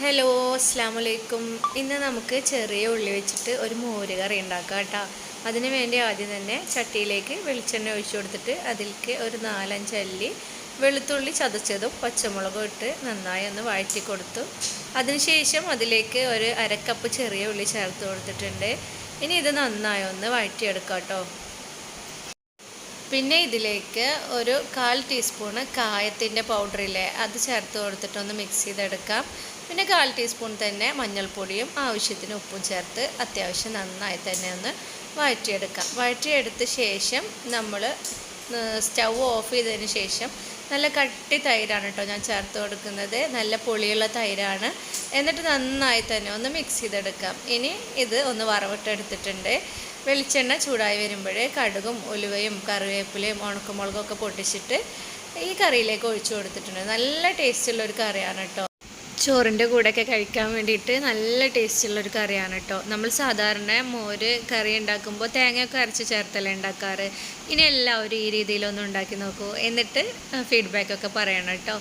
Hello അസ്സാം വലൈക്കും ഇന്ന് നമുക്ക് ചെറിയ ഉള്ളി വെച്ചിട്ട് ഒരു മോര് കറി ഉണ്ടാക്കാം കേട്ടോ. അതിന് വേണ്ടി ആദ്യം തന്നെ ചട്ടിയിലേക്ക് വെളിച്ചെണ്ണ ഒഴിച്ചു കൊടുത്തിട്ട് അതിലേക്ക് ഒരു നാലഞ്ച് അല്ലി വെളുത്തുള്ളി ചതച്ചതും പച്ചമുളകും ഇട്ട് നന്നായി ഒന്ന് വഴറ്റി കൊടുത്തു. അതിനുശേഷം അതിലേക്ക് ഒരു അരക്കപ്പ് ചെറിയ ഉള്ളി ചേർത്ത് കൊടുത്തിട്ടുണ്ട്. ഇനി ഇത് നന്നായി ഒന്ന് വഴറ്റിയെടുക്കാം കേട്ടോ. പിന്നെ ഇതിലേക്ക് ഒരു കാൽ ടീസ്പൂണ് കായത്തിന്റെ പൗഡറില്ലേ അത് ചേർത്ത് കൊടുത്തിട്ടൊന്ന് മിക്സ് ചെയ്തെടുക്കാം. പിന്നെ കാൽ ടീസ്പൂൺ തന്നെ മഞ്ഞൾപ്പൊടിയും ആവശ്യത്തിന് ഉപ്പും ചേർത്ത് അത്യാവശ്യം നന്നായി തന്നെ ഒന്ന് വഴറ്റിയെടുക്കാം. വഴറ്റിയെടുത്ത ശേഷം നമ്മൾ സ്റ്റൗ ഓഫ് ചെയ്തതിന് ശേഷം നല്ല കട്ടി തൈരാണ് കേട്ടോ ഞാൻ ചേർത്ത് കൊടുക്കുന്നത്. നല്ല പുളിയുള്ള തൈരാണ്. എന്നിട്ട് നന്നായി തന്നെ ഒന്ന് മിക്സ് ചെയ്തെടുക്കാം. ഇനി ഇത് ഒന്ന് വറവിട്ടെടുത്തിട്ടുണ്ട് വെളിച്ചെണ്ണ ചൂടായി വരുമ്പോഴേ കടുകും ഉലുവയും കറിവേപ്പിലയും ഉണക്കമുളകൊക്കെ പൊട്ടിച്ചിട്ട് ഈ കറിയിലേക്ക് ഒഴിച്ചു കൊടുത്തിട്ടുണ്ട്. നല്ല ടേസ്റ്റുള്ള ഒരു കറിയാണ് കേട്ടോ ചോറിന്റെ കൂടെയൊക്കെ കഴിക്കാൻ വേണ്ടിയിട്ട് നല്ല ടേസ്റ്റുള്ള ഒരു കറിയാണ് കേട്ടോ. നമ്മൾ സാധാരണ മോര് കറി ഉണ്ടാക്കുമ്പോൾ തേങ്ങയൊക്കെ അരച്ച് ചേർത്തല്ലേ ഉണ്ടാക്കാറ്? ഇനി എല്ലാവരും ഈ രീതിയിലൊന്നും ഉണ്ടാക്കി നോക്കൂ. എന്നിട്ട് ഫീഡ്ബാക്കൊക്കെ പറയണം കേട്ടോ.